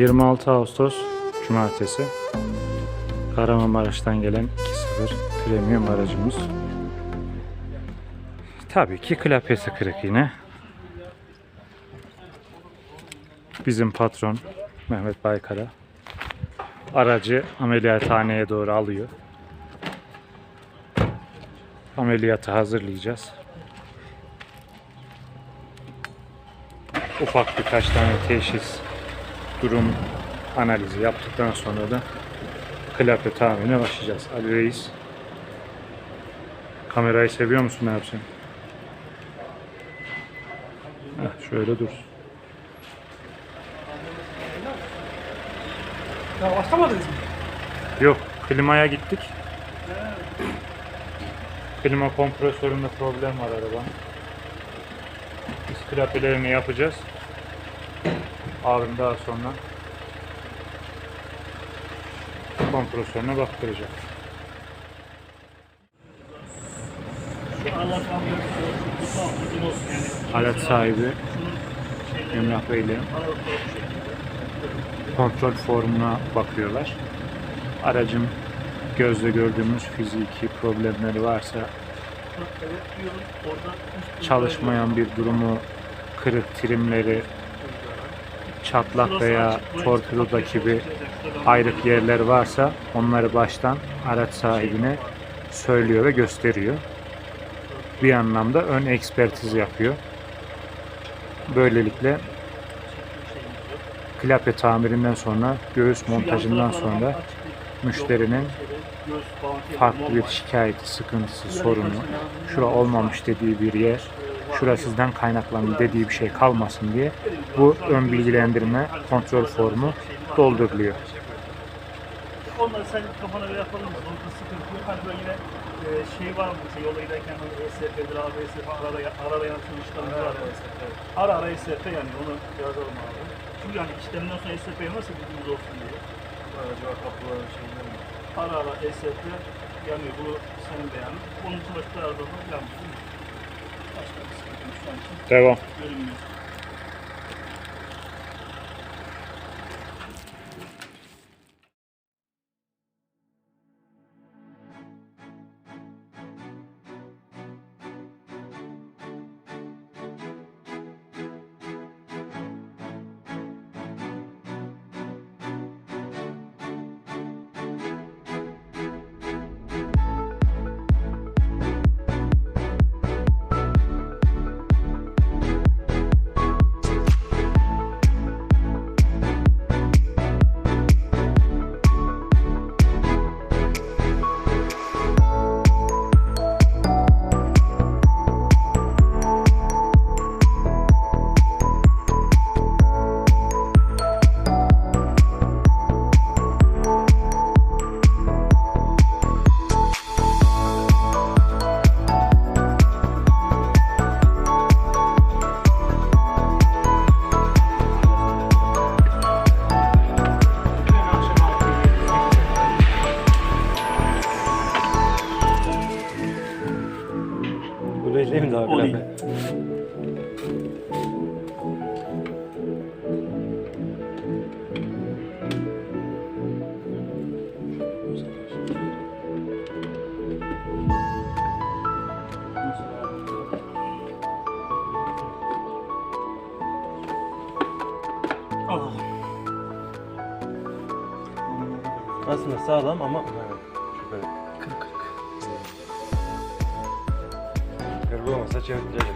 26 Ağustos Cumartesi. Kahramanmaraş'tan gelen 2.0 premium aracımız. Tabii ki klavyesi kırık yine. Bizim patron Mehmet Baykara aracı ameliyathaneye doğru alıyor. Ameliyatı hazırlayacağız. Ufak birkaç tane teşhis durum analizi yaptıktan sonra da klavye tamirine başlayacağız. Ali Reis kamerayı seviyor musun ne yapacaksın? Heh, şöyle dur. Ya başlamadınız mı? Yok, klimaya gittik. Klima kompresöründe problem var arabanın. Biz klavyelerini yapacağız. Abim daha sonra kompresörüne baktıracak. Alet sahibi Emrah Bey ile kontrol formuna bakıyorlar. Aracın gözle gördüğümüz fiziki problemleri varsa çalışmayan bir durumu, kırık trimleri, çatlak veya torpidoda gibi ayrık yerler varsa onları baştan araç sahibine söylüyor ve gösteriyor. Bir anlamda ön ekspertiz yapıyor. Böylelikle klape tamirinden sonra, göğüs montajından sonra müşterinin farklı bir şikayeti, sıkıntısı, sorunu, şura olmamış dediği bir yer, şura sizden kaynaklandı dediği bir şey kalmasın diye bu ön bilgilendirme kontrol formu dolduruluyor. Onları sen kafana göre yapalım mı? Onda sıkıntı yok. Hani böyle yine e, şey var mı? Mesela yola giderken hani ESF'dir, ABSF, ara ara, ara ara yansın işlemler var. Ara ara ESF yani onu yazalım abi. Çünkü yani işlemden sonra ESF yanarsa bilgimiz olsun diye. Acaba kapıların şeyleri mi? Ara ara ESF yanıyor. Bu senin beyanın. Onun için başka arabalar yanmıyor değil mi? Başka bir sıkıntı şu an için. Devam. Görünmüyor. Allah. Aslında sağlam ama şüpheli. Kırk kırk. Kırılamasa çevirtirecek.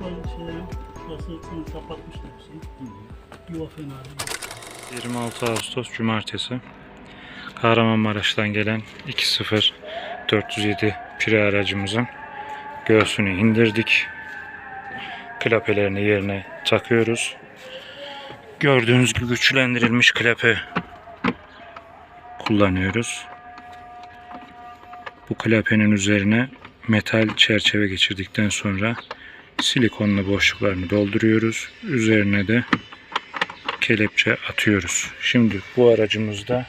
Böyle şeylerin şurasını kapatmışlar hepsini. Yuva fena değil. 26 Ağustos Cumartesi. Kahramanmaraş'tan gelen 2.0 407 Pire aracımızın göğsünü indirdik. Klapelerini yerine takıyoruz. Gördüğünüz gibi güçlendirilmiş klape kullanıyoruz. Bu klapenin üzerine metal çerçeve geçirdikten sonra silikonlu boşluklarını dolduruyoruz. Üzerine de kelepçe atıyoruz. Şimdi bu aracımızda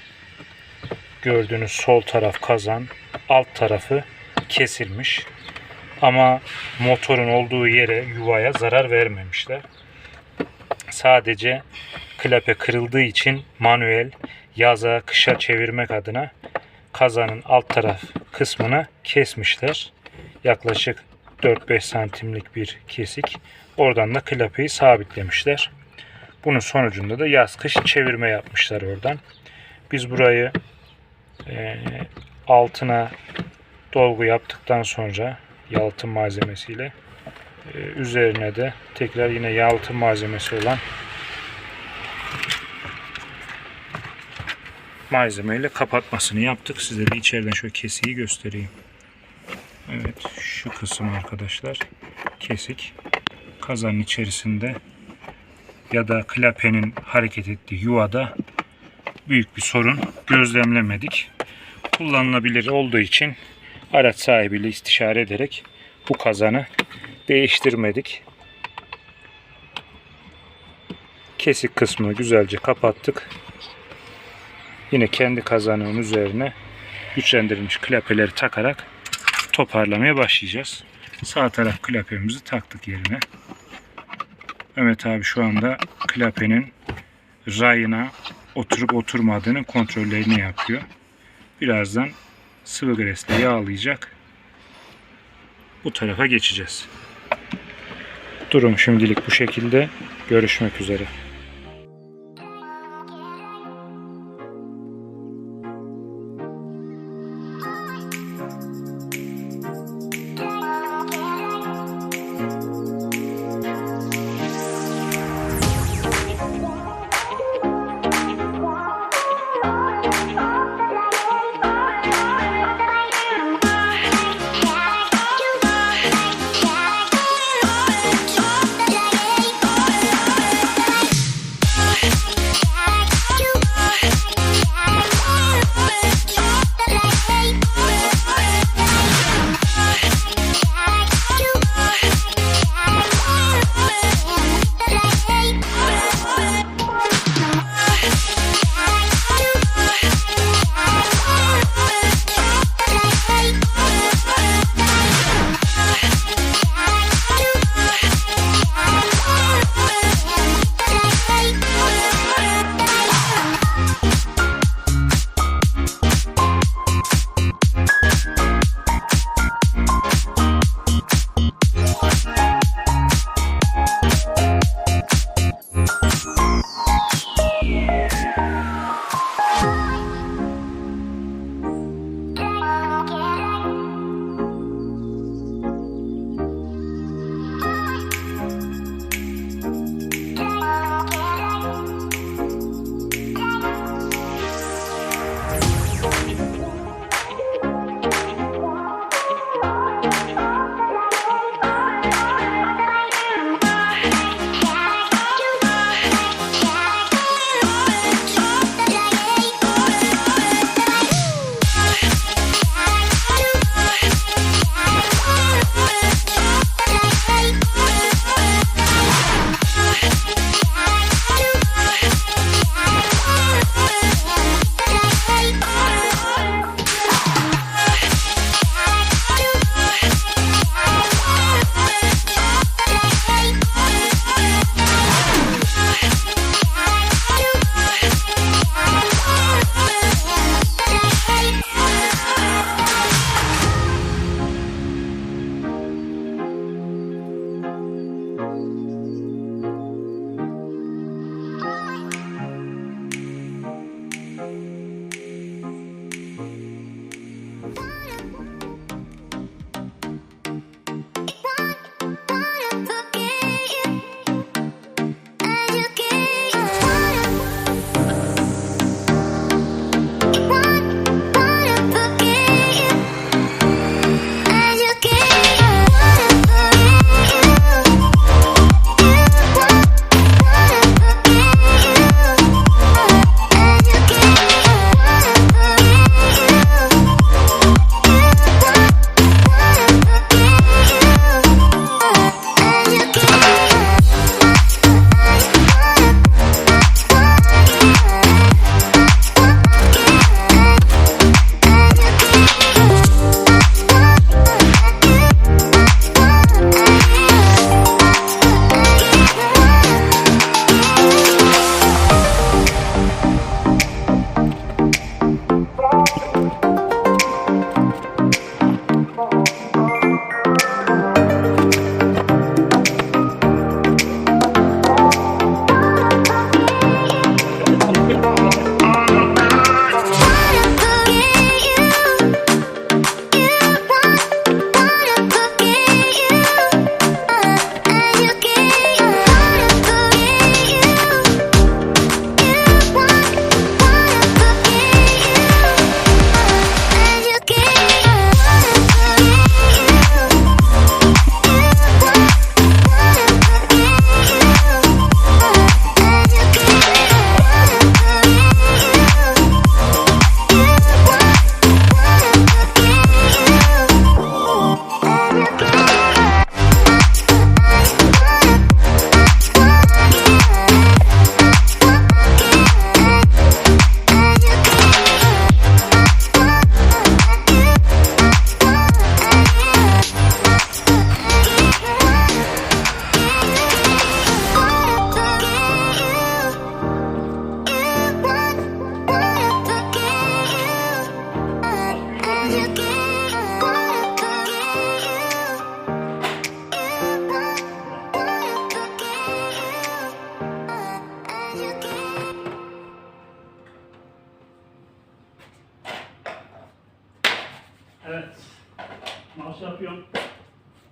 gördüğünüz sol taraf kazan, alt tarafı kesilmiş. Ama motorun olduğu yere, yuvaya zarar vermemişler. Sadece klape kırıldığı için manuel yaza kışa çevirmek adına kazanın alt taraf kısmını kesmişler. Yaklaşık 4-5 santimlik bir kesik. Oradan da klapeyi sabitlemişler. Bunun sonucunda da yaz kış çevirme yapmışlar oradan. Biz burayı eee, altına dolgu yaptıktan sonra yalıtım malzemesiyle e, üzerine de tekrar yine yalıtım malzemesi olan malzemeyle kapatmasını yaptık. Size de içeriden şöyle kesiği göstereyim. Evet şu kısım arkadaşlar kesik. Kazanın içerisinde ya da klapenin hareket ettiği yuvada büyük bir sorun gözlemlemedik. Kullanılabilir olduğu için araç sahibiyle istişare ederek bu kazanı değiştirmedik. Kesik kısmını güzelce kapattık. Yine kendi kazanın üzerine güçlendirilmiş klapeleri takarak toparlamaya başlayacağız. Sağ taraf klapemizi taktık yerine. Mehmet abi şu anda klapenin rayına oturup oturmadığının kontrollerini yapıyor. Birazdan sıvı gresle yağlayacak. Bu tarafa geçeceğiz. Durum şimdilik bu şekilde. Görüşmek üzere.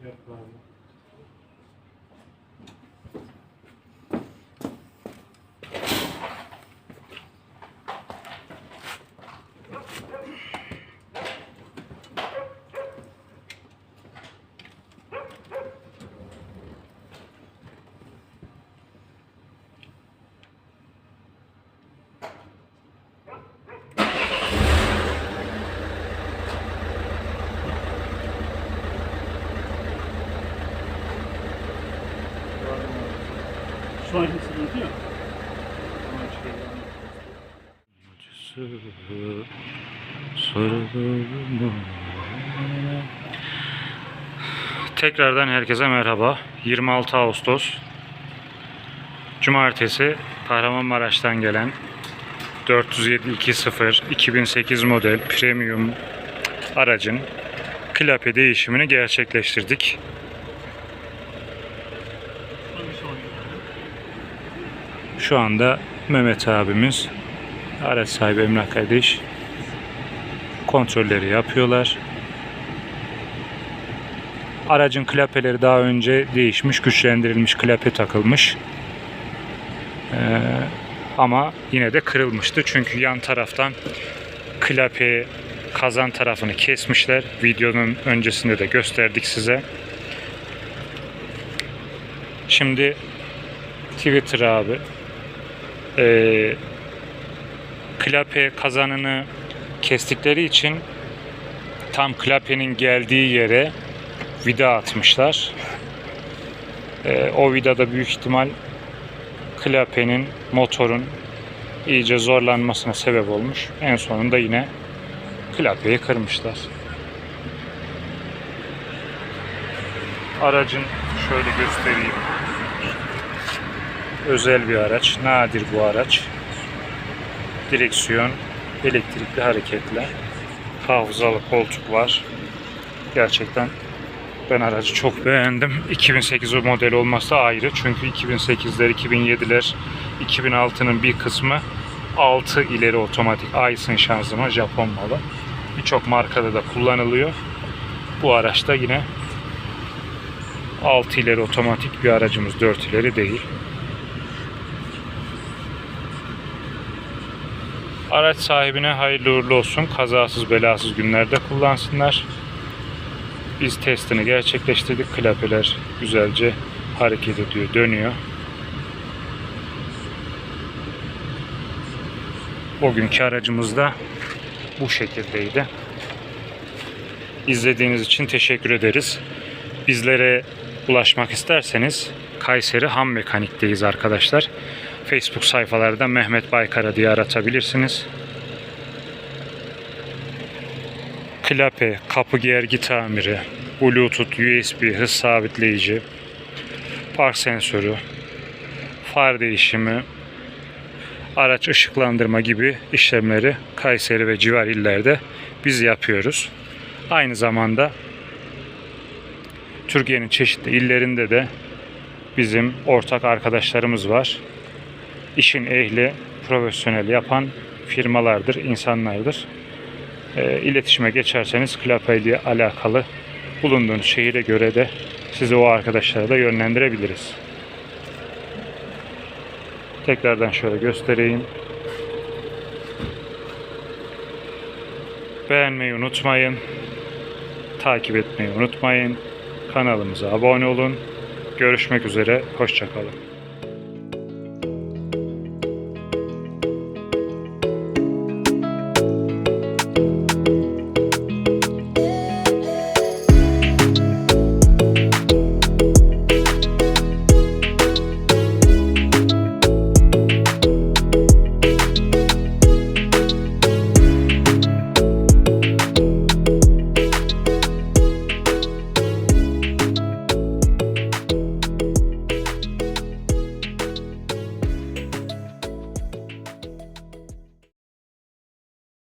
Yok abi. Tekrardan herkese merhaba. 26 Ağustos Cumartesi Kahramanmaraş'tan gelen 40720 2008 model premium aracın klape değişimini gerçekleştirdik. Şuradan bir şey oluyor. Şu anda Mehmet abimiz, araç sahibi Emrah kardeş kontrolleri yapıyorlar. Aracın klapeleri daha önce değişmiş, güçlendirilmiş klape takılmış. Ee, ama yine de kırılmıştı. Çünkü yan taraftan klape kazan tarafını kesmişler. Videonun öncesinde de gösterdik size. Şimdi Twitter abi e, klape kazanını kestikleri için tam klapenin geldiği yere vida atmışlar. E, o vidada büyük ihtimal klapenin, motorun iyice zorlanmasına sebep olmuş. En sonunda yine klapeyi kırmışlar. Aracın şöyle göstereyim. Özel bir araç. Nadir bu araç. Direksiyon elektrikli hareketli. Hafızalı koltuk var. Gerçekten ben aracı çok beğendim. 2008 model olması ayrı. Çünkü 2008'ler, 2007'ler, 2006'nın bir kısmı 6 ileri otomatik Aisin şanzıman Japon malı. Birçok markada da kullanılıyor. Bu araçta yine 6 ileri otomatik bir aracımız 4 ileri değil. Araç sahibine hayırlı uğurlu olsun. Kazasız belasız günlerde kullansınlar. Biz testini gerçekleştirdik. Klapeler güzelce hareket ediyor, dönüyor. Bugünkü aracımız da bu şekildeydi. İzlediğiniz için teşekkür ederiz. Bizlere ulaşmak isterseniz Kayseri Ham Mekanik'teyiz arkadaşlar. Facebook sayfalarda Mehmet Baykara diye aratabilirsiniz. Klape, kapı gergi tamiri, Bluetooth, USB, hız sabitleyici, park sensörü, far değişimi, araç ışıklandırma gibi işlemleri Kayseri ve civar illerde biz yapıyoruz. Aynı zamanda Türkiye'nin çeşitli illerinde de bizim ortak arkadaşlarımız var. İşin ehli, profesyonel yapan firmalardır, insanlardır. E, iletişime geçerseniz Klape ile alakalı bulunduğunuz şehire göre de sizi o arkadaşlara da yönlendirebiliriz. Tekrardan şöyle göstereyim. Beğenmeyi unutmayın. Takip etmeyi unutmayın. Kanalımıza abone olun. Görüşmek üzere. Hoşçakalın.